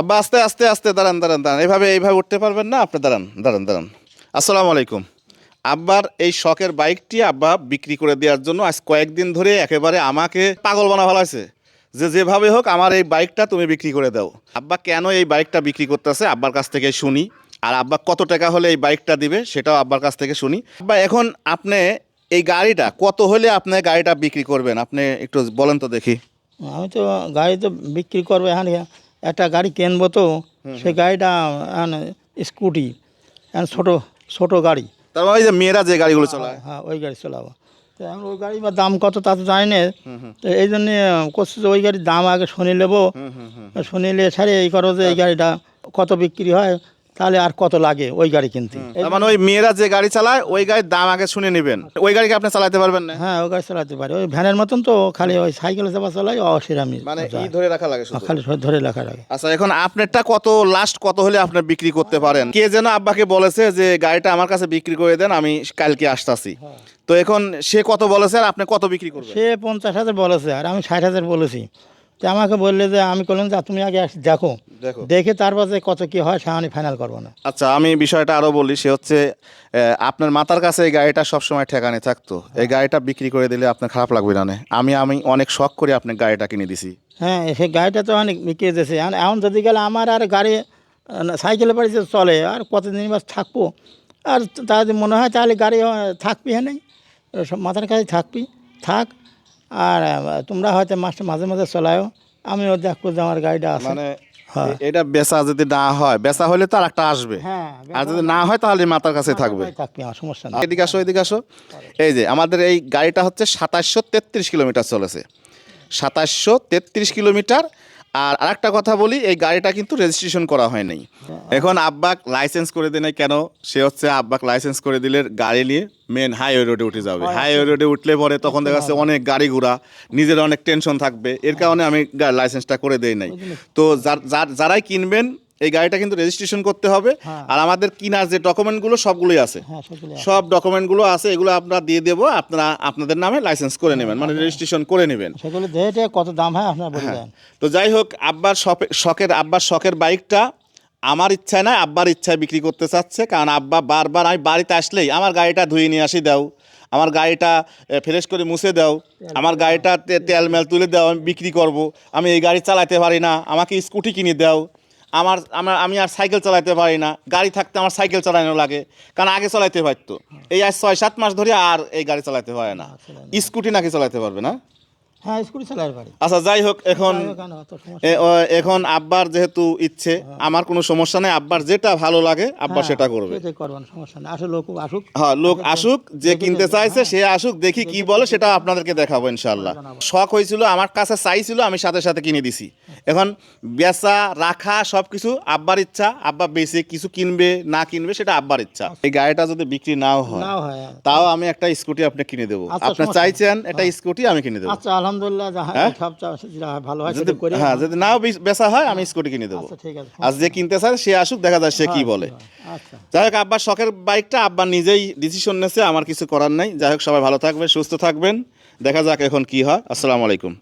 আব্বা, আস্তে আস্তে আস্তে, দাঁড়ান দাঁড়ান দাঁড়ান। এভাবে, এইভাবে উঠতে পারবেন না? আপনি দাঁড়ান দাঁড়ান দাঁড়ান। আসসালামু আলাইকুম। আব্বার এই শখের বাইকটি আব্বা বিক্রি করে দেওয়ার জন্য আজ কয়েকদিন ধরে একেবারে আমাকে পাগল বানা ফেলাইছে যে যেভাবে হোক আমার এই বাইকটা তুমি বিক্রি করে দাও। আব্বা কেন এই বাইকটা বিক্রি করতেছে? আব্বার কাছ থেকে শুনি। আর আব্বা কত টাকা হলে এই বাইকটা দিবে সেটাও আব্বার কাছ থেকে শুনি। আব্বা, এখন আপনি এই গাড়িটা, কত হলে আপনি গাড়িটা বিক্রি করবেন? আপনি একটু বলেন তো দেখি। আমি তো গাড়ি তো বিক্রি করব এখন একটা গাড়ি কেনবো তো সেই গাড়িটা স্কুটি ছোট ছোট ছোটো গাড়ি। তার মানে ওই যে মেয়েরা যে গাড়িগুলো চালায়। হ্যাঁ ওই গাড়ি চালাবো। তো এখন ওই গাড়ি বা দাম কত তা তো জানি না। তো এই জন্যে করছি যে ওই গাড়ির দাম আগে শুনে নেব। শুনিলে ছাড়ে এই করো যে এই গাড়িটা কত বিক্রি হয়। তাহলে আর কত লাগে ওই গাড়ি কিনতে? মানে ওই মেয়েরা যে গাড়ি চালায় ওই গাড়ির দাম আগে শুনে নেবেন। ওই গাড়িকে আপনি চালাতে পারবেন না? হ্যাঁ ওই গাড়ি চালাতে পারে। ওই ভ্যানের মতন তো খালি ওই সাইকেলে চাপা চালাই অসিরামি মানে ধরে রাখা লাগে খালি ধরে রাখা লাগে। আচ্ছা এখন আপনারটা কত লাস্ট কত হলে আপনার বিক্রি করতে পারেন? কে যেন আব্বাকে বলেছে যে গাড়িটা আমার কাছে বিক্রি করে দেন আমি কালকে আসতাছি। তো এখন সে কত বলেছে আর আপনি কত বিক্রি করবেন? সে পঞ্চাশ হাজার বলেছে আর আমি ষাট হাজার বলেছি। তো আমাকে বললে যে আমি বললাম যে তুমি আগে দেখো দেখো। তারপর যে কত কি হয় সে আমি ফাইনাল করব না। আচ্ছা আমি বিষয়টা আরও বলি সে হচ্ছে আপনার মাথার কাছে এই গাড়িটা সবসময় ঠেকানে থাকতো। এই গাড়িটা বিক্রি করে দিলে আপনার খারাপ লাগবে না? আমি আমি অনেক শখ করে আপনার গাড়িটা কিনে দিছি। হ্যাঁ সেই গাড়িটা তো অনেক বিক্রি দিয়েছে এখন যদি গেলে আমার আর গাড়ি সাইকেলে বাড়িতে চলে আর কতদিন বাস থাকব? আর তা যদি মনে হয় তাহলে গাড়ি থাকবি হ্যাঁ নেই সব মাথার কাছে থাকবি থাক। আর তোমরা হয়তো মাছটা মাঝে মাঝে চলায়ও। আমিও দেখব যে আমার গাড়িটা আছে। মানে হ্যাঁ। এটা বেচা যদি না হয় বেচা হলে তো আর একটা আসবে। হ্যাঁ আর যদি না হয় তাহলে মাথার কাছে থাকবে। সমস্যা না এদিকে আসো এদিকে আসো। এই যে আমাদের এই গাড়িটা হচ্ছে সাতাশশো তেত্রিশ কিলোমিটার চলেছে। সাতাশশো তেত্রিশ কিলোমিটার আর আরেকটা কথা বলি এই গাড়িটা কিন্তু রেজিস্ট্রেশন করা হয় নাই। এখন আব্বাক লাইসেন্স করে দেয় নাই কেন? সে হচ্ছে আব্বাক লাইসেন্স করে দিলে গাড়ি নিয়ে মেন হাইওয়ে রোডে উঠে যাবে। হাইওয়ে রোডে উঠলে পরে তখন দেখা যাচ্ছে অনেক গাড়ি ঘোড়া নিজের অনেক টেনশন থাকবে। এর কারণে আমি লাইসেন্সটা করে দেই নাই। তো যার- যার- যারাই কিনবেন এই গাড়িটা কিন্তু রেজিস্ট্রেশন করতে হবে। আর আমাদের কিনার যে ডকুমেন্টগুলো সবগুলোই আছে। হ্যাঁ সব ডকুমেন্টগুলো আছে এগুলো আপনারা দিয়ে দেবো। আপনারা আপনাদের নামে লাইসেন্স করে নেবেন মানে রেজিস্ট্রেশন করে নেবেন। সেগুলো কত দাম হয় আপনার তো যাই হোক আব্বার শখের আব্বার শখের বাইকটা আমার ইচ্ছায় না আব্বার ইচ্ছায় বিক্রি করতে চাচ্ছে। কারণ আব্বা বারবার আমি বাড়িতে আসলেই আমার গাড়িটা ধুয়ে নিয়ে আসি দাও। আমার গাড়িটা ফ্রেশ করে মুছে দাও। আমার গাড়িটা তেল মেল তুলে দাও আমি বিক্রি করব। আমি এই গাড়ি চালাতে পারি না আমাকে স্কুটি কিনে দাও। আমার আমার আমি আর সাইকেল চালাইতে পারি না। গাড়ি থাকতে আমার সাইকেল চালানো লাগে কারণ আগে চালাতে পারতো। এই আজ ছয় সাত মাস ধরে আর এই গাড়ি চালাতে পারে না। স্কুটি নাকি চালাতে পারবে না? হ্যাঁ আচ্ছা যাই হোক এখন এখন আব্বার যেহেতু ইচ্ছে আমার কোনো সমস্যা নেই আব্বার যেটা ভালো লাগে আব্বা সেটা করবে। করবেন সমস্যা নেই। আসলে লোক আসুক। হ্যাঁ লোক আসুক যে কিনতে চাইছে সে আসুক দেখি কি বলে সেটা আপনাদেরকে দেখাবো ইনশাল্লাহ শখ হয়েছিল আমার কাছে চাইছিল আমি সাথে সাথে কিনে দিছি। এখন বেচা রাখা সব কিছু আব্বার ইচ্ছা আব্বা বেচে কিছু কিনবে না কিনবে সেটা আব্বার ইচ্ছা। এই গাড়িটা যদি বিক্রি নাও হয় তাও আমি একটা স্কুটি আপনি কিনে দেবো। আচ্ছা, আপনি চাইছেন একটা স্কুটি আমি কিনে দেবো। আচ্ছা আলহামদুলিল্লাহ হ্যাঁ? সব ভালো হয় সেটা করে। হ্যাঁ যদি নাও বেচা হয় আমি স্কুটি কিনে দেবো। আচ্ছা ঠিক আছে। আর যে কিনতে চায় সে আসুক দেখা যায় সে কি বলে। আচ্ছা। যাই হোক আব্বার শখের বাইকটা আব্বা নিজেই ডিসিশন নেছে আমার কিছু করার নাই। যাই হোক সবাই ভালো থাকবে সুস্থ থাকবেন। দেখা যাক এখন কি হয়। আসসালামু আলাইকুম।